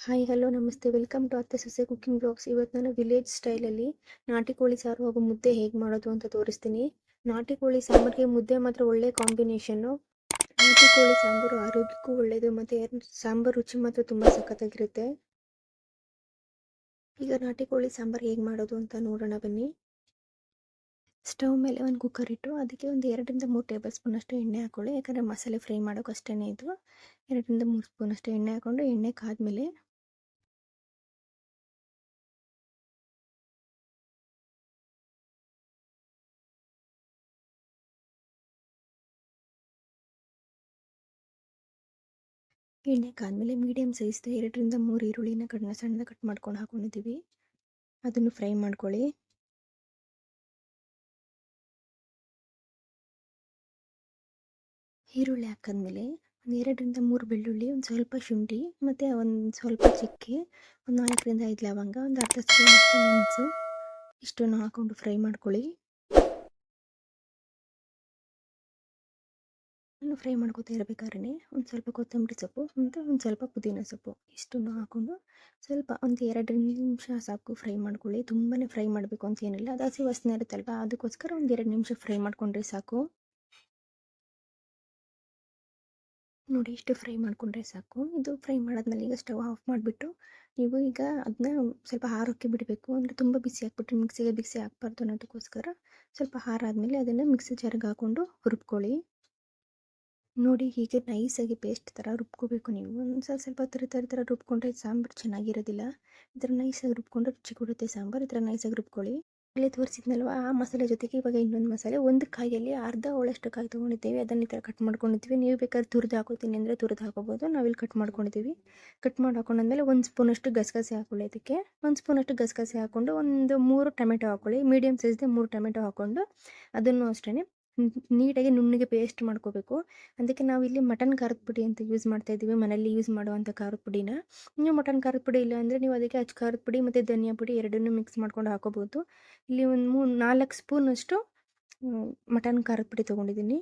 Hi hello ನಮಸ್ತೆ. Welcome to ಅತ್ತೆ ಸೊಸೆ ಕುಕ್ಕಿಂಗ್ ಬ್ಲಾಗ್ಸ್ ಇವತ್ತು ನಾನು ವಿಲೇಜ್ ಸ್ಟೈಲಲ್ಲಿ ನಾಟಿ ಕೋಳಿ ಸಾರು ಹಾಗೂ ಮುದ್ದೆ ಹೇಗೆ ಮಾಡೋದು ಅಂತ ತೋರಿಸ್ತೀನಿ. ನಾಟಿ ಕೋಳಿ ಸಾಂಬಾರಿಗೆ ಮುದ್ದೆ ಮಾತ್ರ ಒಳ್ಳೆ ಕಾಂಬಿನೇಷನ್ನು ನಾಟಿ ಕೋಳಿ ಸಾಂಬಾರು ಆರೋಗ್ಯಕ್ಕೂ ಒಳ್ಳೆಯದು ಮತ್ತು ಸಾಂಬಾರು ರುಚಿ ಮಾತ್ರ ತುಂಬ ಸಖತ್ತಾಗಿರುತ್ತೆ. ಈಗ ನಾಟಿ ಕೋಳಿ ಸಾಂಬಾರು ಹೇಗೆ ಮಾಡೋದು ಅಂತ ನೋಡೋಣ ಬನ್ನಿ. ಸ್ಟವ್ ಮೇಲೆ ಒಂದು ಕುಕ್ಕರ್ ಇಟ್ಟು ಅದಕ್ಕೆ ಒಂದು ಎರಡರಿಂದ ಮೂರು ಟೇಬಲ್ ಸ್ಪೂನ್ ಅಷ್ಟು ಎಣ್ಣೆ ಹಾಕೊಳ್ಳಿ. ಯಾಕಂದರೆ ಮಸಾಲೆ ಫ್ರೈ ಮಾಡೋಕ್ಕಷ್ಟೇ ಇದು. ಎರಡರಿಂದ ಮೂರು ಸ್ಪೂನ್ ಅಷ್ಟು ಎಣ್ಣೆ ಹಾಕ್ಕೊಂಡು ಎಣ್ಣೆ ಕಾದ್ಮೇಲೆ ಎಣ್ಣೆ ಕಾದ್ಮೇಲೆ ಮೀಡಿಯಮ್ ಸೈಜ್ದು ಎರಡರಿಂದ ಮೂರು ಈರುಳ್ಳಿನ ಕಣ್ಣು ಸಣ್ಣದ ಕಟ್ ಮಾಡ್ಕೊಂಡು ಹಾಕೊಂಡಿದ್ದೀವಿ. ಅದನ್ನು ಫ್ರೈ ಮಾಡ್ಕೊಳ್ಳಿ. ಈರುಳ್ಳಿ ಹಾಕಿದ್ಮೇಲೆ ಒಂದು ಎರಡರಿಂದ ಮೂರು ಬೆಳ್ಳುಳ್ಳಿ, ಒಂದು ಸ್ವಲ್ಪ ಶುಂಠಿ, ಮತ್ತು ಒಂದು ಸ್ವಲ್ಪ ಚಿಕ್ಕಿ, ಒಂದು ನಾಲ್ಕರಿಂದ ಐದು ಲವಂಗ, ಒಂದು ಅರ್ಧ ಸ್ಪೂನ್ ಮೆಣಸು ಇಷ್ಟನ್ನು ಹಾಕ್ಕೊಂಡು ಫ್ರೈ ಮಾಡ್ಕೊಳ್ಳಿ. ಇನ್ನು ಫ್ರೈ ಮಾಡ್ಕೋತಾ ಇರಬೇಕಾದ್ರೆ ಒಂದು ಸ್ವಲ್ಪ ಕೊತ್ತಂಬರಿ ಸೊಪ್ಪು ಮತ್ತು ಒಂದು ಸ್ವಲ್ಪ ಪುದೀನ ಸೊಪ್ಪು ಇಷ್ಟನ್ನು ಹಾಕ್ಕೊಂಡು ಸ್ವಲ್ಪ ಒಂದು ಎರಡು ನಿಮಿಷ ಸಾಕು ಫ್ರೈ ಮಾಡ್ಕೊಳ್ಳಿ. ತುಂಬಾ ಫ್ರೈ ಮಾಡಬೇಕು ಅಂತ ಏನಿಲ್ಲ. ಅದು ಹಸಿ ಇರುತ್ತಲ್ವ? ಅದಕ್ಕೋಸ್ಕರ ಒಂದು ಎರಡು ನಿಮಿಷ ಫ್ರೈ ಮಾಡ್ಕೊಂಡ್ರೆ ಸಾಕು. ನೋಡಿ, ಇಷ್ಟು ಫ್ರೈ ಮಾಡಿಕೊಂಡ್ರೆ ಸಾಕು. ಇದು ಫ್ರೈ ಮಾಡಾದ್ಮೇಲೆ ಈಗ ಸ್ಟವ್ ಆಫ್ ಮಾಡಿಬಿಟ್ಟು ನೀವು ಈಗ ಅದನ್ನ ಸ್ವಲ್ಪ ಹಾರೋಕ್ಕೆ ಬಿಡಬೇಕು. ಅಂದರೆ ತುಂಬ ಬಿಸಿ ಹಾಕ್ಬಿಟ್ಟು ಮಿಕ್ಸಿಗೆ ಬಿಸಿ ಹಾಕ್ಬಾರ್ದು ಅನ್ನೋದಕ್ಕೋಸ್ಕರ ಸ್ವಲ್ಪ ಹಾರಾದಮೇಲೆ ಅದನ್ನು ಮಿಕ್ಸಿ ಜಾರಿಗೆ ಹಾಕ್ಕೊಂಡು ಹುರ್ಕೊಳ್ಳಿ ನೋಡಿ ಹೀಗೆ ನೈಸಾಗಿ ಪೇಸ್ಟ್ ಥರ ರುಬ್ಕೋಬೇಕು ನೀವು. ಒಂದು ಸ್ವಲ್ಪ ಸ್ವಲ್ಪ ಥರ ಥರ ಥರ ರುಬ್ಕೊಂಡ್ರೆ ಸಾಂಬಾರು ಚೆನ್ನಾಗಿರೋದಿಲ್ಲ. ಈ ಥರ ನೈಸಾಗಿ ರುಬ್ಕೊಂಡ್ರೆ ರುಚಿ ಕೊಡುತ್ತೆ ಸಾಂಬಾರು. ಈ ಥರ ನೈಸಾಗಿ ರುಬ್ಕೊಳ್ಳಿ. ಇಲ್ಲೇ ತೋರಿಸಿದ್ನಲ್ವ, ಆ ಮಸಾಲೆ ಜೊತೆಗೆ ಇವಾಗ ಇನ್ನೊಂದು ಮಸಾಲೆ. ಒಂದು ಕಾಯಿಯಲ್ಲಿ ಅರ್ಧ ಒಳಷ್ಟು ಕಾಯಿ ತೊಗೊಂಡಿದ್ದೀವಿ. ಅದನ್ನು ಈ ಥರ ಕಟ್ ಮಾಡ್ಕೊಂಡಿದ್ದೀವಿ. ನೀವು ಬೇಕಾದ್ರೆ ತುರಿದು ಹಾಕೋತೀನಿ ಅಂದರೆ ತುರಿದು ಹಾಕೋಬೋದು. ನಾವಿಲ್ಲಿ ಕಟ್ ಮಾಡ್ಕೊಂಡಿದ್ದೀವಿ. ಕಟ್ ಮಾಡಿ ಹಾಕೊಂಡಾದ್ಮೇಲೆ ಒಂದು ಸ್ಪೂನಷ್ಟು ಗಸಗಸೆ ಹಾಕೊಳ್ಳಿ ಅದಕ್ಕೆ. ಒಂದು ಸ್ಪೂನಷ್ಟು ಗಸಗಸೆ ಹಾಕ್ಕೊಂಡು ಒಂದು ಮೂರು ಟೊಮೆಟೊ ಹಾಕೊಳ್ಳಿ. ಮೀಡಿಯಮ್ ಸೈಜ್ದೆ ಮೂರು ಟೊಮೆಟೊ ಹಾಕ್ಕೊಂಡು ಅದನ್ನು ಅಷ್ಟೇ ನೀಟಾಗಿ ನುಣ್ಣಗೆ ಪೇಸ್ಟ್ ಮಾಡ್ಕೋಬೇಕು. ಅದಕ್ಕೆ ನಾವು ಇಲ್ಲಿ ಮಟನ್ ಖಾರದ ಪುಡಿ ಅಂತ ಯೂಸ್ ಮಾಡ್ತಾ ಇದ್ದೀವಿ. ಮನೆಯಲ್ಲಿ ಯೂಸ್ ಮಾಡುವಂಥ ಖಾರದ ಪುಡಿನ. ನೀವು ಮಟನ್ ಖಾರದ ಪುಡಿ ಇಲ್ಲ ಅಂದರೆ ನೀವು ಅದಕ್ಕೆ ಅಚ್ಚ ಖಾರದ ಪುಡಿ ಮತ್ತು ಧನಿಯಾ ಪುಡಿ ಎರಡನ್ನೂ ಮಿಕ್ಸ್ ಮಾಡ್ಕೊಂಡು ಹಾಕೋಬೋದು ಇಲ್ಲಿ ಒಂದು ಮೂರು ನಾಲ್ಕು ಸ್ಪೂನಷ್ಟು ಮಟನ್ ಖಾರದ ಪುಡಿ ತೊಗೊಂಡಿದ್ದೀನಿ.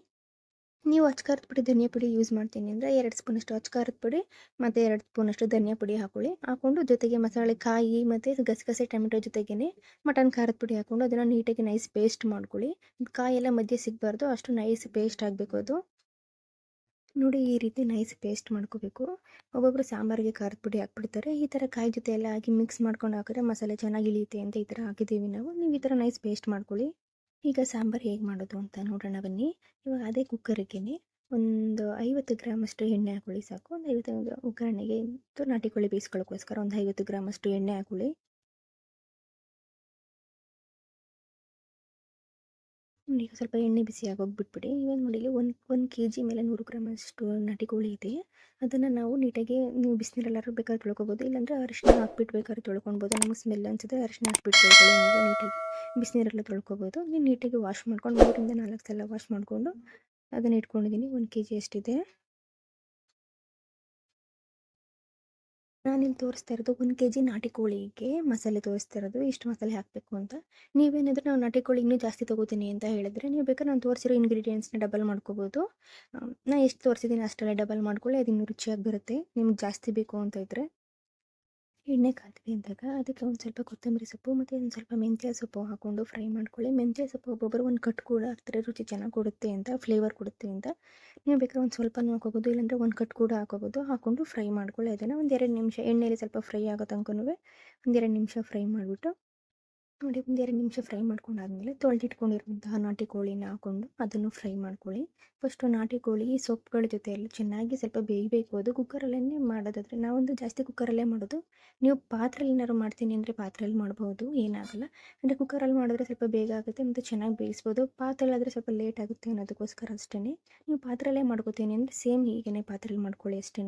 ನೀವು ಅಚ್ಕಾರದ ಪುಡಿ, ಧನಿಯಾ ಪುಡಿ ಯೂಸ್ ಮಾಡ್ತೀನಿ ಅಂದರೆ ಎರಡು ಸ್ಪೂನಷ್ಟು ಅಚ್ಕಾರದ ಪುಡಿ ಮತ್ತು ಎರಡು ಸ್ಪೂನಷ್ಟು ಧನಿಯಾ ಪುಡಿ ಹಾಕೊಳ್ಳಿ. ಹಾಕ್ಕೊಂಡು ಜೊತೆಗೆ ಮಸಾಲೆ, ಕಾಯಿ ಮತ್ತು ಗಸಗಸೆ ಟೊಮೆಟೊ ಜೊತೆಗೇ ಮಟನ್ ಖಾರದ ಪುಡಿ ಹಾಕ್ಕೊಂಡು ಅದನ್ನು ನೀಟಾಗಿ ನೈಸ್ ಪೇಸ್ಟ್ ಮಾಡ್ಕೊಳ್ಳಿ. ಕಾಯಿ ಎಲ್ಲ ಮಧ್ಯೆ ಸಿಗಬಾರ್ದು, ಅಷ್ಟು ನೈಸ್ ಪೇಸ್ಟ್ ಆಗಬೇಕು ಅದು. ನೋಡಿ ಈ ರೀತಿ ನೈಸ್ ಪೇಸ್ಟ್ ಮಾಡ್ಕೋಬೇಕು. ಒಬ್ಬೊಬ್ಬರು ಸಾಂಬಾರಿಗೆ ಖಾರದ ಪುಡಿ ಹಾಕ್ಬಿಡ್ತಾರೆ. ಈ ಥರ ಕಾಯಿ ಜೊತೆ ಎಲ್ಲ ಹಾಕಿ ಮಿಕ್ಸ್ ಮಾಡ್ಕೊಂಡು ಹಾಕಿದ್ರೆ ಮಸಾಲೆ ಚೆನ್ನಾಗಿ ಇಳಿಯುತ್ತೆ ಅಂತ ಈ ಥರ ಹಾಕಿದ್ದೀವಿ ನಾವು. ನೀವು ಈ ಥರ ನೈಸ್ ಪೇಸ್ಟ್ ಮಾಡ್ಕೊಳ್ಳಿ. ಈಗ ಸಾಂಬಾರು ಹೇಗೆ ಮಾಡೋದು ಅಂತ ನೋಡೋಣ ಬನ್ನಿ. ಇವಾಗ ಅದೇ ಕುಕ್ಕರಿಗೆ ಒಂದು ಐವತ್ತು ಗ್ರಾಮಷ್ಟು ಎಣ್ಣೆ ಹಾಕೊಳ್ಳಿ ಸಾಕು. ಒಂದು ಐವತ್ತು ಒಗ್ಗರಣೆಗೆ ನಾಟಿ ಕೋಳಿ ಬೇಯಿಸ್ಕೊಳ್ಳೋಕ್ಕೋಸ್ಕರ ಒಂದು ಐವತ್ತು ಗ್ರಾಮಷ್ಟು ಎಣ್ಣೆ ಹಾಕೊಳ್ಳಿ. ಈಗ ಸ್ವಲ್ಪ ಎಣ್ಣೆ ಬಿಸಿ ಆಗೋಗಿ ಬಿಟ್ಬಿಡಿ ಇವಾಗ ನೋಡಿ ಒಂದು ಒಂದು ಕೆ ಜಿ ಮೇಲೆ ನೂರು ಗ್ರಾಮಷ್ಟು ನಾಟಿ ಕೋಳಿ ಇದೆ. ಅದನ್ನು ನಾವು ನೀಟಾಗಿ ನೀವು ಬಿಸಿನೀರೆಲ್ಲಾದ್ರೂ ಬೇಕಾದ್ರೆ ತೊಳ್ಕೊಬೋದು, ಇಲ್ಲಾಂದರೆ ಅರಿಶಿನ ಹಾಕ್ಬಿಟ್ಟು ಬೇಕಾದ್ರೆ ತೊಳ್ಕೊಬೋದು ನಮಗೆ ಸ್ಮೆಲ್ ಅನಿಸುತ್ತೆ, ಅರಿಶಿನ ಹಾಕ್ಬಿಟ್ಟು ನೀವು ನೀಟಾಗಿ ಬಿಸಿನೀರೆಲ್ಲ ತೊಳ್ಕೊಬೋದು. ನೀವು ನೀಟಾಗಿ ವಾಶ್ ಮಾಡ್ಕೊಂಡು ಮೂರಿಂದ ನಾಲ್ಕು ಸಲ ವಾಶ್ ಮಾಡಿಕೊಂಡು ಅದನ್ನು ಇಟ್ಕೊಂಡಿದ್ದೀನಿ. ಒಂದು ಕೆ ಜಿ ಅಷ್ಟಿದೆ. ನಾನಿಲ್ಲಿ ತೋರಿಸ್ತಾ ಇರೋದು ಒಂದು ಕೆ ಜಿ ನಾಟಿ ಕೋಳಿಗೆ ಮಸಾಲೆ ತೋರಿಸ್ತಾ ಇರೋದು ಇಷ್ಟು ಮಸಾಲೆ ಹಾಕಬೇಕು ಅಂತ. ನೀವೇನಿದ್ರೆ ನಾವು ನಾಟಿ ಕೋಳಿ ಇನ್ನೂ ಜಾಸ್ತಿ ತೊಗೋತೀನಿ ಅಂತ ಹೇಳಿದ್ರೆ ನೀವು ಬೇಕಾದ್ರೆ ನಾನು ತೋರಿಸಿರೋ ಇಂಗ್ರೀಡಿಯೆಂಟ್ಸ್ನ ಡಬಲ್ ಮಾಡ್ಕೋಬೋದು. ನಾನು ಎಷ್ಟು ತೋರಿಸಿದ್ದೀನಿ ಅಷ್ಟೆಲ್ಲ ಡಬಲ್ ಮಾಡ್ಕೊಳ್ಳಿ, ಅದು ಇನ್ನೂ ರುಚಿಯಾಗಿ ಬರುತ್ತೆ. ನಿಮ್ಗೆ ಜಾಸ್ತಿ ಬೇಕು ಅಂತ ಇದ್ದರೆ ಎಣ್ಣೆ ಕಾದ್ವಿ ಅಂದಾಗ ಅದಕ್ಕೆ ಒಂದು ಸ್ವಲ್ಪ ಕೊತ್ತಂಬರಿ ಸೊಪ್ಪು ಮತ್ತು ಒಂದು ಸ್ವಲ್ಪ ಮೆಂತ್ಯ ಸೊಪ್ಪು ಹಾಕ್ಕೊಂಡು ಫ್ರೈ ಮಾಡ್ಕೊಳ್ಳಿ. ಮೆಂತ್ಯ ಸೊಪ್ಪು ಒಬ್ಬೊಬ್ಬರು ಒಂದು ಕಟ್ ಕೂಡ ಹಾಕ್ತಾರೆ. ರುಚಿ ಚೆನ್ನಾಗಿ ಕೊಡುತ್ತೆ ಅಂತ ಫ್ಲೇವರ್ ಕೊಡುತ್ತೆ ಅಂತ. ನೀವು ಬೇಕಾದ್ರೆ ಒಂದು ಸ್ವಲ್ಪ ಹಾಕೋಬೋದು, ಇಲ್ಲಾಂದರೆ ಒಂದು ಕಟ್ ಕೂಡ ಹಾಕೋಬೋದು. ಹಾಕ್ಕೊಂಡು ಫ್ರೈ ಮಾಡ್ಕೊಳ್ಳಿ. ಅದನ್ನು ಎರಡು ನಿಮಿಷ ಎಣ್ಣೆಯಲ್ಲಿ ಸ್ವಲ್ಪ ಫ್ರೈ ಆಗೋ ತನಕನೂ ಒಂದೆರಡು ನಿಮಿಷ ಫ್ರೈ ಮಾಡಿಬಿಟ್ಟು ನೋಡಿ, ಒಂದು ಎರಡು ನಿಮಿಷ ಫ್ರೈ ಮಾಡ್ಕೊಂಡಾದ್ಮೇಲೆ ತೊಳೆದಿಟ್ಕೊಂಡಿರುವಂತಹ ನಾಟಿ ಕೋಳಿನ ಹಾಕ್ಕೊಂಡು ಅದನ್ನು ಫ್ರೈ ಮಾಡ್ಕೊಳ್ಳಿ. ಫಸ್ಟು ನಾಟಿ ಕೋಳಿ ಸೊಪ್ಪುಗಳ ಜೊತೆ ಎಲ್ಲ ಚೆನ್ನಾಗಿ ಸ್ವಲ್ಪ ಬೇಯಬೇಕು. ಅದು ಕುಕ್ಕರಲ್ಲೇ ಮಾಡೋದಾದರೆ ನಾವೊಂದು ಜಾಸ್ತಿ ಕುಕ್ಕರಲ್ಲೇ ಮಾಡೋದು. ನೀವು ಪಾತ್ರೆಯಲ್ಲಿ ಏನಾದ್ರು ಮಾಡ್ತೀನಿ ಅಂದರೆ ಪಾತ್ರೆಯಲ್ಲಿ ಮಾಡ್ಬೋದು, ಏನಾಗಲ್ಲ. ಅಂದರೆ ಕುಕ್ಕರಲ್ಲಿ ಮಾಡಿದ್ರೆ ಸ್ವಲ್ಪ ಬೇಗ ಆಗುತ್ತೆ, ಮತ್ತು ಚೆನ್ನಾಗಿ ಬೇಯಿಸ್ಬೋದು. ಪಾತ್ರೆಯಲ್ಲಾದರೆ ಸ್ವಲ್ಪ ಲೇಟ್ ಆಗುತ್ತೆ ಅನ್ನೋದಕ್ಕೋಸ್ಕರ ಅಷ್ಟೇ ನೀವು ಪಾತ್ರೆಯಲ್ಲೇ ಮಾಡ್ಕೋತೀನಿ ಅಂದರೆ ಸೇಮ್ ಹೀಗೇ ಪಾತ್ರೆಯಲ್ಲಿ ಮಾಡ್ಕೊಳ್ಳಿ ಅಷ್ಟೇ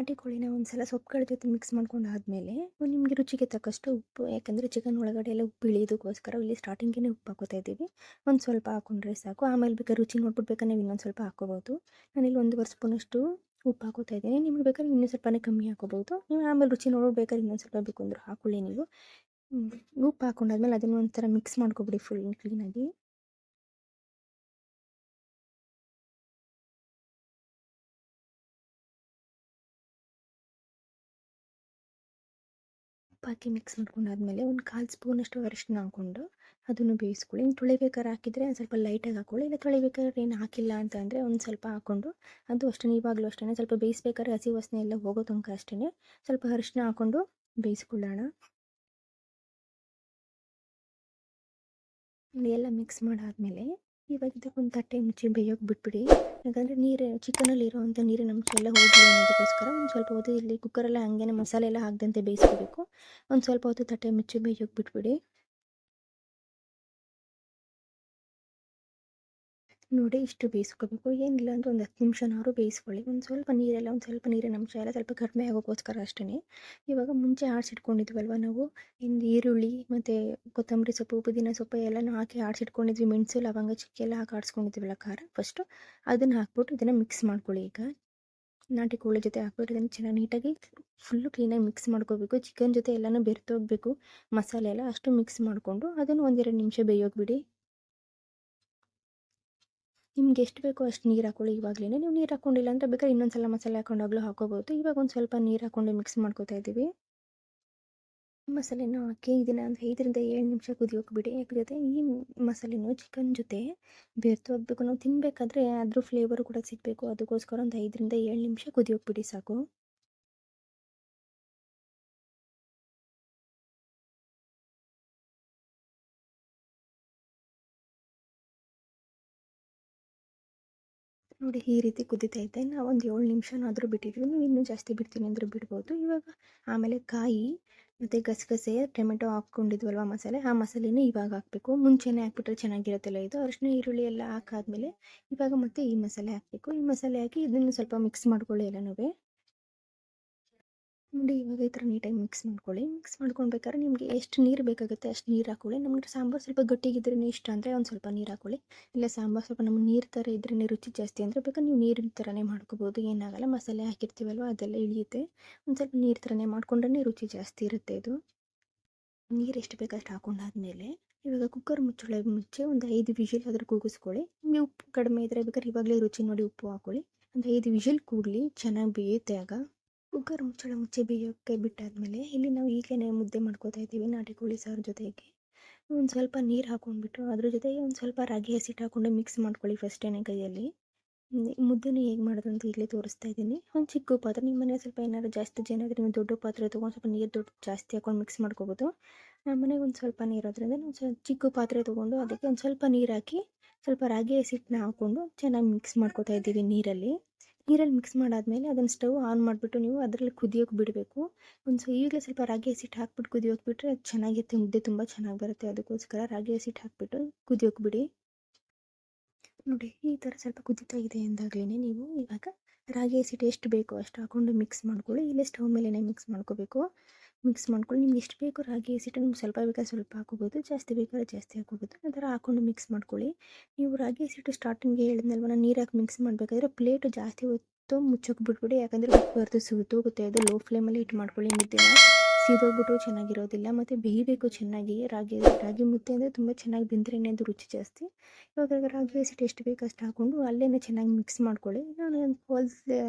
ನಾಟಿ ಕೋಳಿನ ಒಂದು ಸಲ ಸೊಪ್ಪುಗಳ ಜೊತೆ ಮಿಕ್ಸ್ ಮಾಡ್ಕೊಂಡು ಆದಮೇಲೆ ನಿಮಗೆ ರುಚಿಗೆ ತಕ್ಕಷ್ಟು ಉಪ್ಪು, ಯಾಕಂದರೆ ಚಿಕನ್ ಒಳಗಡೆ ಎಲ್ಲ ಉಪ್ಪು ಇಳಿಯೋದಕ್ಕೋಸ್ಕರ ಇಲ್ಲಿ ಸ್ಟಾರ್ಟಿಂಗೇ ಉಪ್ಪು ಹಾಕೋತಾ ಇದ್ದೀವಿ. ಒಂದು ಸ್ವಲ್ಪ ಹಾಕೊಂಡ್ರೆ ಸಾಕು. ಆಮೇಲೆ ಬೇಕಾದ್ರೆ ರುಚಿ ನೋಡ್ಬಿಟ್ಟು ನೀವು ಇನ್ನೊಂದು ಸ್ವಲ್ಪ ಹಾಕೋಬೋದು ನಾನಿಲ್ಲಿ ಒಂದುವರೆ ಸ್ಪೂನಷ್ಟು ಉಪ್ಪು ಹಾಕೋತಾ ಇದ್ದೀನಿ. ನಿಮ್ಗೆ ಬೇಕಾದ್ರೆ ಇನ್ನೂ ಸ್ವಲ್ಪನೇ ಕಮ್ಮಿ ಹಾಕೋಬೋದು ನೀವು ಆಮೇಲೆ ರುಚಿ ನೋಡ್ಬೇಕಾದ್ರೆ ಇನ್ನೊಂದು ಸ್ವಲ್ಪ ಬೇಕು ಅಂದ್ರೆ ಹಾಕೊಳ್ಳಿ ನೀವು. ಉಪ್ಪು ಹಾಕೊಂಡಾದ್ಮೇಲೆ ಅದನ್ನು ಒಂಥರ ಮಿಕ್ಸ್ ಮಾಡ್ಕೊಬಿಡಿ ಫುಲ್ ಕ್ಲೀನಾಗಿ ಉಪ್ಪು ಹಾಕಿ ಮಿಕ್ಸ್ ಮಾಡ್ಕೊಂಡಾದ್ಮೇಲೆ ಒಂದು ಕಾಲು ಸ್ಪೂನಷ್ಟು ಅರಿಶಿನ ಹಾಕ್ಕೊಂಡು ಅದನ್ನು ಬೇಯಿಸ್ಕೊಳ್ಳಿ. ಇನ್ನು ತೊಳಿಬೇಕಾದ್ರೆ ಹಾಕಿದರೆ ಒಂದು ಸ್ವಲ್ಪ ಲೈಟಾಗಿ ಹಾಕ್ಕೊಳ್ಳಿ ಇಲ್ಲ ತೊಳಿಬೇಕಾದ್ರೆ ಏನು ಹಾಕಿಲ್ಲ ಅಂತ ಅಂದರೆ ಒಂದು ಸ್ವಲ್ಪ ಹಾಕ್ಕೊಂಡು ಅದು ಅಷ್ಟೇ ಇವಾಗಲೂ ಅಷ್ಟೇ. ಸ್ವಲ್ಪ ಬೇಯಿಸ್ಬೇಕಾದ್ರೆ ಹಸಿ ವಾಸನೆ ಎಲ್ಲ ಹೋಗೋ ತನಕ ಅಷ್ಟೇ ಸ್ವಲ್ಪ ಅರಿಶಿನ ಹಾಕ್ಕೊಂಡು ಬೇಯಿಸ್ಕೊಳ್ಳೋಣ. ಎಲ್ಲ ಮಿಕ್ಸ್ ಮಾಡಾದ್ಮೇಲೆ ಇವಾಗ ಇದಕ್ಕೊಂದು ತಟ್ಟೆ ಮುಚ್ಚಿ ಬೇಯೋಕೆ ಬಿಟ್ಬಿಡಿ. ಯಾಕಂದರೆ ನೀರು, ಚಿಕನಲ್ಲಿ ಇರೋವಂಥ ನೀರಿನ ಅಂಶ ಎಲ್ಲ ಹೋಗಲಿ ಅನ್ನೋದಕ್ಕೋಸ್ಕರ ಒಂದು ಸ್ವಲ್ಪ ಹೊತ್ತು ಇಲ್ಲಿ ಕುಕ್ಕರೆಲ್ಲ ಹಾಗೇನೆ ಮಸಾಲೆ ಎಲ್ಲ ಹಾಕ್ದಂತೆ ಬೇಯಿಸ್ಕೋಬೇಕು. ಒಂದು ಸ್ವಲ್ಪ ಹೊತ್ತು ತಟ್ಟೆ ಮುಚ್ಚಿ ಬೇಯೋಕೆ ಬಿಟ್ಬಿಡಿ. ನೋಡಿ ಇಷ್ಟು ಬೇಯಿಸ್ಕೋಬೇಕು. ಏನಿಲ್ಲ ಅಂದರೆ ಒಂದು ಹತ್ತು ನಿಮಿಷನಾದ್ರು ಬೇಯಿಸ್ಕೊಳ್ಳಿ. ಒಂದು ಸ್ವಲ್ಪ ನೀರೆಲ್ಲ, ಒಂದು ಸ್ವಲ್ಪ ನೀರಿನ ಅಂಶ ಎಲ್ಲ ಸ್ವಲ್ಪ ಕಡಿಮೆ ಆಗೋಕ್ಕೋಸ್ಕರ ಅಷ್ಟೇ ಇವಾಗ ಮುಂಚೆ ಆಡಿಸಿಟ್ಕೊಂಡಿದ್ವಲ್ವ ನಾವು? ಇಂದು ಈರುಳ್ಳಿ, ಮತ್ತು ಕೊತ್ತಂಬರಿ ಸೊಪ್ಪು, ಪುದೀನ ಸೊಪ್ಪು ಎಲ್ಲನೂ ಹಾಕಿ ಆಡಿಸಿಟ್ಕೊಂಡಿದ್ವಿ ಮೆಣಸು, ಲವಂಗ, ಚಕ್ಕೆ ಎಲ್ಲ ಹಾಕಿ ಆಡಿಸ್ಕೊಂಡಿದ್ವಲ್ಲ ಖಾರ. ಫಸ್ಟು ಅದನ್ನು ಹಾಕ್ಬಿಟ್ಟು ಇದನ್ನು ಮಿಕ್ಸ್ ಮಾಡ್ಕೊಳ್ಳಿ ಈಗ. ನಾಟಿ ಕೋಳಿ ಜೊತೆ ಹಾಕ್ಬಿಟ್ಟು ಇದನ್ನು ಚೆನ್ನಾಗಿ ನೀಟಾಗಿ ಫುಲ್ಲು ಕ್ಲೀನಾಗಿ ಮಿಕ್ಸ್ ಮಾಡ್ಕೋಬೇಕು. ಚಿಕನ್ ಜೊತೆ ಎಲ್ಲನೂ ಬೆರೆತೋಗ್ಬೇಕು ಮಸಾಲೆ ಎಲ್ಲ ಅಷ್ಟು ಮಿಕ್ಸ್ ಮಾಡಿಕೊಂಡು ಅದನ್ನು ಒಂದೆರಡು ನಿಮಿಷ ಬೇಯೋಕೆ ಬಿಡಿ. ನಿಮ್ಗೆ ಎಷ್ಟು ಬೇಕೋ ಅಷ್ಟು ನೀರು ಹಾಕೊಳ್ಳಿ ಇವಾಗಲೇ ನೀವು ನೀರು ಹಾಕೊಂಡಿಲ್ಲ ಅಂದರೆ ಬೇಕಾದ್ರೆ ಇನ್ನೊಂದು ಸಲ ಮಸಾಲೆ ಹಾಕೊಂಡಾಗಲೂ ಹಾಕೋಬೋದು ಇವಾಗ ಒಂದು ಸ್ವಲ್ಪ ನೀರು ಹಾಕ್ಕೊಂಡು ಮಿಕ್ಸ್ ಮಾಡ್ಕೋತಾ ಇದ್ದೀವಿ. ಮಸಾಲೆನೂ ಹಾಕಿ ಇದನ್ನು ಒಂದು ಐದರಿಂದ ಏಳು ನಿಮಿಷ ಕುದಿಯೋಕೆ ಬಿಡಿ. ಯಾಕಂದರೆ ಈ ಮಸಾಲೆನೂ ಚಿಕನ್ ಜೊತೆ ಹೋಗ್ಬೇಕು ನಾವು ತಿನ್ನಬೇಕಾದ್ರೆ ಅದ್ರ ಫ್ಲೇವರು ಕೂಡ ಸಿಗಬೇಕು. ಅದಕ್ಕೋಸ್ಕರ ಒಂದು ಐದರಿಂದ ಏಳು ನಿಮಿಷ ಕುದಿಯೋಕೆ ಬಿಡಿ ಸಾಕು. ನೋಡಿ ಈ ರೀತಿ ಕುದಿತಾ ಇದೆ ನಾವು ಒಂದು ಏಳು ನಿಮಿಷನಾದರೂ ಬಿಟ್ಟಿದ್ವಿ. ನೀವು ಇನ್ನೂ ಜಾಸ್ತಿ ಬಿಡ್ತೀನಿ ಅಂದರೆ ಬಿಡ್ಬೋದು. ಇವಾಗ ಆಮೇಲೆ ಕಾಯಿ ಮತ್ತು ಗಸಗಸೆ, ಟೊಮೆಟೊ ಹಾಕ್ಕೊಂಡಿದ್ವಲ್ವ ಮಸಾಲೆ? ಆ ಮಸಾಲೆನೇ ಇವಾಗ ಹಾಕಬೇಕು. ಮುಂಚೆನೇ ಹಾಕ್ಬಿಟ್ರೆ ಚೆನ್ನಾಗಿರುತ್ತಲ್ಲ ಇದು. ಅರಿಶಿನ ಈರುಳ್ಳಿ ಎಲ್ಲ ಹಾಕಾದ್ಮೇಲೆ ಇವಾಗ ಮತ್ತೆ ಈ ಮಸಾಲೆ ಹಾಕಬೇಕು. ಈ ಮಸಾಲೆ ಹಾಕಿ ಇದನ್ನು ಸ್ವಲ್ಪ ಮಿಕ್ಸ್ ಮಾಡ್ಕೊಳ್ಳಿ ಎಲ್ಲನೂ. ನೋಡಿ ಇವಾಗ ಈ ಥರ ನೀಟಾಗಿ ಮಿಕ್ಸ್ ಮಾಡ್ಕೊಳ್ಳಿ. ಮಿಕ್ಸ್ ಮಾಡ್ಕೊಳ್ಬೇಕಾದ್ರೆ ನಿಮಗೆ ಎಷ್ಟು ನೀರು ಬೇಕಾಗುತ್ತೆ ಅಷ್ಟು ನೀರು ಹಾಕೊಳ್ಳಿ. ನಮಗೆ ಸಾಂಬಾರು ಸ್ವಲ್ಪ ಗಟ್ಟಿಗಿದ್ರೆ ಇಷ್ಟ ಅಂದರೆ ಒಂದು ಸ್ವಲ್ಪ ನೀರು ಹಾಕೊಳ್ಳಿ. ಇಲ್ಲ ಸಾಂಬಾರು ಸ್ವಲ್ಪ ನಮ್ಗೆ ನೀರು ಥರ ಇದ್ರೇ ರುಚಿ ಜಾಸ್ತಿ ಅಂದರೆ ಬೇಕಾದ್ರೆ ನೀವು ನೀರಿನ ಥರನೇ ಮಾಡ್ಕೋಬೋದು. ಏನಾಗಲ್ಲ ಮಸಾಲೆ ಹಾಕಿರ್ತೀವಲ್ವ ಅದೆಲ್ಲ ಇಳಿಯುತ್ತೆ. ಒಂದು ಸ್ವಲ್ಪ ನೀರು ಥರನೇ ಮಾಡ್ಕೊಂಡ್ರೆ ರುಚಿ ಜಾಸ್ತಿ ಇರುತ್ತೆ ಇದು. ನೀರು ಎಷ್ಟು ಬೇಕಷ್ಟು ಹಾಕೊಂಡಾದ್ಮೇಲೆ ಇವಾಗ ಕುಕ್ಕರ್ ಮುಚ್ಚಳ ಮುಚ್ಚಿ ಒಂದು ಐದು ವಿಷಲ್ ಆದರೂ ಕೂಗಿಸ್ಕೊಳ್ಳಿ. ನಿಮಗೆ ಉಪ್ಪು ಕಡಿಮೆ ಇದ್ದರೆ ಬೇಕಾದ್ರೆ ಇವಾಗಲೇ ರುಚಿ ನೋಡಿ ಉಪ್ಪು ಹಾಕೊಳ್ಳಿ. ಒಂದು ಐದು ವಿಷಲ್ ಕೂಡಲಿ ಚೆನ್ನಾಗಿ ಬೇಯುತ್ತೆ ಆಗ. ಕುಕ್ಕರ್ ಮುಚ್ಚಳ ಮುಚ್ಚಿ ಬೇಯೋಕ್ಕೆ ಬಿಟ್ಟಾದಮೇಲೆ ಇಲ್ಲಿ ನಾವು ಈಗಲೇ ಮುದ್ದೆ ಮಾಡ್ಕೋತಾ ಇದ್ದೀವಿ, ನಾಟಿ ಕೋಳಿ ಸಾರು ಜೊತೆಗೆ. ಒಂದು ಸ್ವಲ್ಪ ನೀರು ಹಾಕ್ಕೊಂಡ್ಬಿಟ್ಟು ಅದ್ರ ಜೊತೆಗೆ ಒಂದು ಸ್ವಲ್ಪ ರಾಗಿ ಹಸಿಟ್ಟು ಹಾಕ್ಕೊಂಡು ಮಿಕ್ಸ್ ಮಾಡ್ಕೊಳ್ಳಿ ಫಸ್ಟೇನೆ ಕೈಯಲ್ಲಿ. ಮುದ್ದೆನೇ ಹೇಗೆ ಮಾಡೋದು ಅಂತ ಈಗಲೇ ತೋರಿಸ್ತಾ ಇದ್ದೀನಿ. ಒಂದು ಚಿಕ್ಕ ಪಾತ್ರೆ ನಿಮ್ಮ ಮನೆ ಸ್ವಲ್ಪ ಏನಾದ್ರು ಜಾಸ್ತಿ ಜನ ಇದ್ರೆ ನೀವು ದೊಡ್ಡ ಪಾತ್ರೆ ತೊಗೊಂಡು ಸ್ವಲ್ಪ ನೀರು ದೊಡ್ಡ ಜಾಸ್ತಿ ಹಾಕೊಂಡು ಮಿಕ್ಸ್ ಮಾಡ್ಕೋಬೋದು. ನಮ್ಮ ಮನೆಗೆ ಒಂದು ಸ್ವಲ್ಪ ನೀರು ಅದರಿಂದ ಒಂದು ಸ್ವಲ್ಪ ಚಿಕ್ಕ ಪಾತ್ರೆ ತೊಗೊಂಡು ಅದಕ್ಕೆ ಒಂದು ಸ್ವಲ್ಪ ನೀರು ಹಾಕಿ ಸ್ವಲ್ಪ ರಾಗಿ ಹಸಿಟ್ಟನ್ನ ಹಾಕ್ಕೊಂಡು ಚೆನ್ನಾಗಿ ಮಿಕ್ಸ್ ಮಾಡ್ಕೋತಾ ಇದ್ದೀವಿ ನೀರಲ್ಲಿ. ನೀರಲ್ಲಿ ಮಿಕ್ಸ್ ಮಾಡಾದಮೇಲೆ ಅದನ್ನು ಸ್ಟವ್ ಆನ್ ಮಾಡಿಬಿಟ್ಟು ನೀವು ಅದರಲ್ಲಿ ಕುದಿಯೋಕೆ ಬಿಡಬೇಕು. ಒಂದು ಈಗಲೇ ಸ್ವಲ್ಪ ರಾಗಿ ಹಸಿಟ್ಟು ಹಾಕ್ಬಿಟ್ಟು ಕುದಿಯೋಕೆ ಬಿಟ್ಟರೆ ಅದು ಚೆನ್ನಾಗಿರುತ್ತೆ, ಮುದ್ದೆ ತುಂಬ ಚೆನ್ನಾಗಿ ಬರುತ್ತೆ. ಅದಕ್ಕೋಸ್ಕರ ರಾಗಿ ಹಸಿಟ್ಟು ಹಾಕ್ಬಿಟ್ಟು ಕುದಿಯೋಕೆ ಬಿಡಿ. ನೋಡಿ, ಈ ಥರ ಸ್ವಲ್ಪ ಕುದೀತಾ ಇದೆ ಅಂದಾಗಲೇ ನೀವು ಇವಾಗ ರಾಗಿ ಹಸಿಟ್ಟು ಎಷ್ಟು ಬೇಕೋ ಅಷ್ಟು ಹಾಕ್ಕೊಂಡು ಮಿಕ್ಸ್ ಮಾಡ್ಕೊಳ್ಳಿ. ಇಲ್ಲೇ ಸ್ಟವ್ ಮೇಲೇನೆ ಮಿಕ್ಸ್ ಮಾಡ್ಕೋಬೇಕು. ಮಿಕ್ಸ್ ಮಾಡ್ಕೊಳ್ಳಿ ನಿಮ್ಗೆ ಎಷ್ಟು ಬೇಕೋ ರಾಗಿ ಹಸಿಟ್ಟು ನಿಮ್ಗೆ ಸ್ವಲ್ಪ ಬೇಕಾದ್ರೆ ಸ್ವಲ್ಪ ಹಾಕೋಬೋದು ಜಾಸ್ತಿ ಬೇಕಾದ್ರೆ ಜಾಸ್ತಿ ಹಾಕೋಬೋದು ಆ ಥರ ಹಾಕೊಂಡು ಮಿಕ್ಸ್ ಮಾಡ್ಕೊಳ್ಳಿ. ನೀವು ರಾಗಿ ಹಸಿಟ್ಟು ಸ್ಟಾರ್ಟಿಂಗ್ಗೆ ಹೇಳಿದ್ನಲ್ವ ನಾನು ಹಾಕಿ ಮಿಕ್ಸ್ ಮಾಡಬೇಕಾದ್ರೆ ಪ್ಲೇಟ್ ಜಾಸ್ತಿ ಹೊತ್ತು ಮುಚ್ಚೋಕೆ ಬಿಟ್ಬಿಡಿ. ಯಾಕಂದರೆ ಉಪ್ಪು ಸುತ್ತೋಗುತ್ತೆ ಅದು ಲೋ ಫ್ಲೇಮಲ್ಲಿ ಇಟ್ಟು ಮಾಡ್ಕೊಳ್ಳಿ ಮುದ್ದೆನ. ಸೀದೋಗ್ಬಿಟ್ಟು ಚೆನ್ನಾಗಿರೋದಿಲ್ಲ. ಮತ್ತು ಬೇಯಬೇಕು ಚೆನ್ನಾಗಿ. ರಾಗಿ ರಾಗಿ ಮುದ್ದೆ ಅಂದರೆ ತುಂಬ ಚೆನ್ನಾಗಿ ಬೆಂದ್ರೆ ಅದು ರುಚಿ ಜಾಸ್ತಿ. ಇವಾಗ ರಾಗಿ ಹಸಿಟ್ಟು ಎಷ್ಟು ಬೇಕು ಅಷ್ಟು ಹಾಕ್ಕೊಂಡು ಅಲ್ಲೇ ಚೆನ್ನಾಗಿ ಮಿಕ್ಸ್ ಮಾಡ್ಕೊಳ್ಳಿ. ನಾನು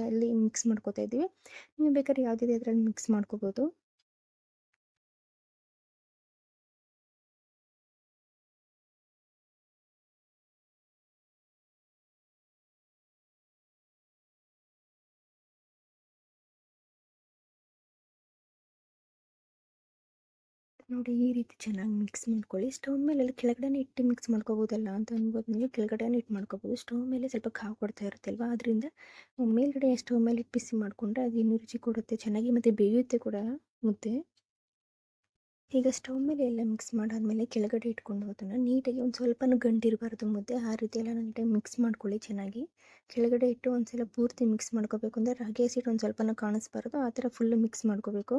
ಅಲ್ಲಿ ಮಿಕ್ಸ್ ಮಾಡ್ಕೊತಾ ಇದ್ದೀವಿ. ನೀವು ಬೇಕಾದ್ರೆ ಯಾವುದಿದೆ ಅದರಲ್ಲಿ ಮಿಕ್ಸ್ ಮಾಡ್ಕೋಬೋದು. ನೋಡಿ, ಈ ರೀತಿ ಚೆನ್ನಾಗಿ ಮಿಕ್ಸ್ ಮಾಡ್ಕೊಳ್ಳಿ. ಸ್ಟವ್ ಮೇಲೆಲ್ಲ ಕೆಳಗಡೆ ಇಟ್ಟು ಮಿಕ್ಸ್ ಮಾಡ್ಕೋಬೋದಲ್ಲ ಅಂತ ಅನ್ಬೋದು ನೀವು. ಕೆಳಗಡೆ ಇಟ್ಟು ಮಾಡ್ಕೋಬೋದು. ಸ್ಟವ್ ಮೇಲೆ ಸ್ವಲ್ಪ ಕಾವು ಕೊಡ್ತಾ ಇರುತ್ತಲ್ವ? ಅದರಿಂದ ಮೇಲ್ಗಡೆ ಸ್ಟವ್ ಮೇಲೆ ಬಿಸಿ ಮಾಡಿಕೊಂಡ್ರೆ ಅದು ಇನ್ನೂ ರುಚಿ ಕೊಡುತ್ತೆ. ಚೆನ್ನಾಗಿ ಮತ್ತು ಬೇಯುತ್ತೆ ಕೂಡ ಮುದ್ದೆ. ಈಗ ಸ್ಟವ್ ಮೇಲೆ ಎಲ್ಲ ಮಿಕ್ಸ್ ಮಾಡಾದಮೇಲೆ ಕೆಳಗಡೆ ಇಟ್ಕೊಂಡು ಅದನ್ನು ನೀಟಾಗಿ ಒಂದು ಸ್ವಲ್ಪನೂ ಗಂಟಿರಬಾರ್ದು ಮುದ್ದೆ. ಆ ರೀತಿ ಎಲ್ಲ ನೀಟಾಗಿ ಮಿಕ್ಸ್ ಮಾಡ್ಕೊಳ್ಳಿ ಚೆನ್ನಾಗಿ. ಕೆಳಗಡೆ ಇಟ್ಟು ಒಂದ್ಸಲ ಪೂರ್ತಿ ಮಿಕ್ಸ್ ಮಾಡ್ಕೋಬೇಕು ಅಂದರೆ ರಾಗಿ ಹಸಿಟ್ಟು ಒಂದು ಸ್ವಲ್ಪನೂ ಕಾಣಿಸ್ಬಾರ್ದು. ಆ ಥರ ಫುಲ್ಲು ಮಿಕ್ಸ್ ಮಾಡ್ಕೋಬೇಕು.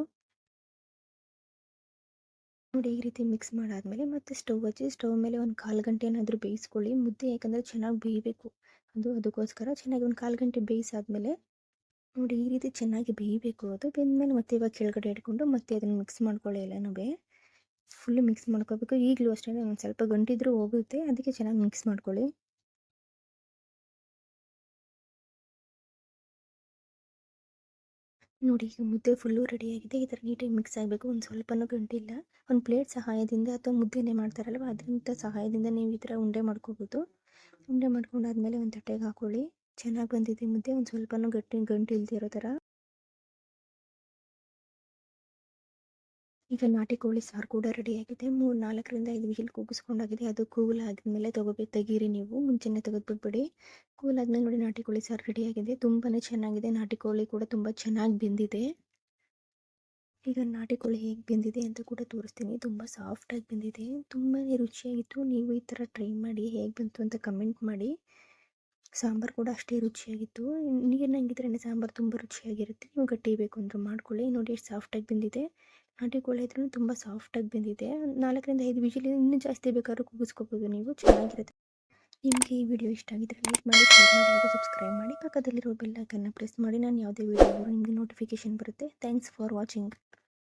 ನೋಡಿ ಈ ರೀತಿ ಮಿಕ್ಸ್ ಮಾಡಾದಮೇಲೆ ಮತ್ತೆ ಸ್ಟವ್ ಹಚ್ಚಿ ಸ್ಟವ್ ಮೇಲೆ ಒಂದು ಕಾಲು ಗಂಟೆ ಏನಾದರೂ ಬೇಯಿಸ್ಕೊಳ್ಳಿ. ಮುದ್ದೆ ಯಾಕಂದರೆ ಚೆನ್ನಾಗಿ ಬೇಯಬೇಕು. ಅದು ಅದಕ್ಕೋಸ್ಕರ ಚೆನ್ನಾಗಿ ಒಂದು ಕಾಲು ಗಂಟೆ ಬೇಯಿಸಾದ್ಮೇಲೆ ನೋಡಿ ಈ ರೀತಿ ಚೆನ್ನಾಗಿ ಬೇಯಬೇಕು ಅದು. ಬೆಂದಮೇಲೆ ಮತ್ತೆ ಇವಾಗ ಕೆಳಗಡೆ ಇಟ್ಕೊಂಡು ಮತ್ತೆ ಅದನ್ನು ಮಿಕ್ಸ್ ಮಾಡ್ಕೊಳ್ಳಿ ಎಲ್ಲನೂ ಫುಲ್ಲು ಮಿಕ್ಸ್ ಮಾಡ್ಕೋಬೇಕು. ಈಗಲೂ ಅಷ್ಟೇ ಒಂದು ಸ್ವಲ್ಪ ಗಂಟಿದ್ರೂ ಹೋಗುತ್ತೆ. ಅದಕ್ಕೆ ಚೆನ್ನಾಗಿ ಮಿಕ್ಸ್ ಮಾಡ್ಕೊಳ್ಳಿ. ನೋಡಿ ಈ ಮುದ್ದೆ ಫುಲ್ಲು ರೆಡಿಯಾಗಿದೆ ಈ ಥರ ನೀಟಾಗಿ ಮಿಕ್ಸ್ ಆಗಬೇಕು? ಒಂದು ಸ್ವಲ್ಪನೂ ಗಂಟಿಲ್ಲ. ಒಂದು ಪ್ಲೇಟ್ ಸಹಾಯದಿಂದ ಅಥವಾ ಮುದ್ದೆನೇ ಮಾಡ್ತಾರಲ್ವ? ಅದರಿಂದ ಸಹಾಯದಿಂದ ನೀವು ಈ ಥರ ಉಂಡೆ ಮಾಡ್ಕೋಬೋದು. ಉಂಡೆ ಮಾಡ್ಕೊಂಡಾದ್ಮೇಲೆ ಒಂದು ತಟ್ಟೆಗೆ ಹಾಕೊಳ್ಳಿ. ಚೆನ್ನಾಗಿ ಬಂದಿದೆ ಮುದ್ದೆ. ಒಂದು ಸ್ವಲ್ಪನೂ ಗಟ್ಟಿ ಗಂಟು ಇಲ್ದಿರೋ ಥರ ಈಗ ನಾಟಿ ಕೋಳಿ ಸಾರು ಕೂಡ ರೆಡಿಯಾಗಿದೆ ಮೂರು ನಾಲ್ಕರಿಂದ ಐದು ವಿಹಿಲ್ ಕೂಗಿಸ್ಕೊಂಡಾಗಿದೆ. ಅದು ಕೂಲ್ ಆದಮೇಲೆ ತಗೋಬೇಕು. ತೆಗೀರಿ ನೀವು. ಮುಂಚೆನೇ ಕೂಲ್ ಆದ್ಮೇಲೆ ನೋಡಿ ನಾಟಿ ಕೋಳಿ ಸಾರು ರೆಡಿಯಾಗಿದೆ ತುಂಬಾ ಚೆನ್ನಾಗಿದೆ. ನಾಟಿ ಕೋಳಿ ಕೂಡ ತುಂಬ ಚೆನ್ನಾಗಿ ಬೆಂದಿದೆ. ಈಗ ನಾಟಿ ಕೋಳಿ ಹೇಗೆ ಬೆಂದಿದೆ ಅಂತ ಕೂಡ ತೋರಿಸ್ತೀನಿ. ತುಂಬ ಸಾಫ್ಟಾಗಿ ಬೆಂದಿದೆ. ತುಂಬಾ ರುಚಿಯಾಗಿತ್ತು. ನೀವು ಈ ಥರ ಟ್ರೈ ಮಾಡಿ ಹೇಗೆ ಬಂತು ಅಂತ ಕಮೆಂಟ್ ಮಾಡಿ. ಸಾಂಬಾರು ಕೂಡ ಅಷ್ಟೇ ರುಚಿಯಾಗಿತ್ತು. ನೀರು ನಂಗಿದ್ರೆ ಸಾಂಬಾರು ತುಂಬ ರುಚಿಯಾಗಿರುತ್ತೆ. ನೀವು ಗಟ್ಟಿ ಬೇಕು ಅಂದ್ರೆ ಮಾಡ್ಕೊಳ್ಳಿ. ನೋಡಿ ಎಷ್ಟು ಸಾಫ್ಟಾಗಿ ಬೆಂದಿದೆ. ನಾಟಿ ಕೋಳಿ ಇದ್ರೂ ತುಂಬ ಸಾಫ್ಟಾಗಿ ಬೆಂದಿದೆ. ನಾಲ್ಕರಿಂದ ಐದು ವಿಜಿಲ್ ಇನ್ನೂ ಜಾಸ್ತಿ ಬೇಕಾದ್ರೂ ಕೂಗಿಸ್ಕೋಬೋದು ನೀವು. ಚೆನ್ನಾಗಿರುತ್ತೆ. ನಿಮಗೆ ಈ ವಿಡಿಯೋ ಇಷ್ಟ ಆಗಿದ್ರೆ ಲೈಕ್ ಮಾಡಿ, ಶೇರ್ ಮಾಡಿ ಹಾಗೂ ಸಬ್ಸ್ಕ್ರೈಬ್ ಮಾಡಿ. ಪಕ್ಕದಲ್ಲಿರೋ ಬೆಲ್ ಐಕನ್ನ ಪ್ರೆಸ್ ಮಾಡಿ. ನಾನು ಯಾವುದೇ ವಿಡಿಯೋ ನಿಮಗೆ ನೋಟಿಫಿಕೇಶನ್ ಬರುತ್ತೆ. Thanks for watching.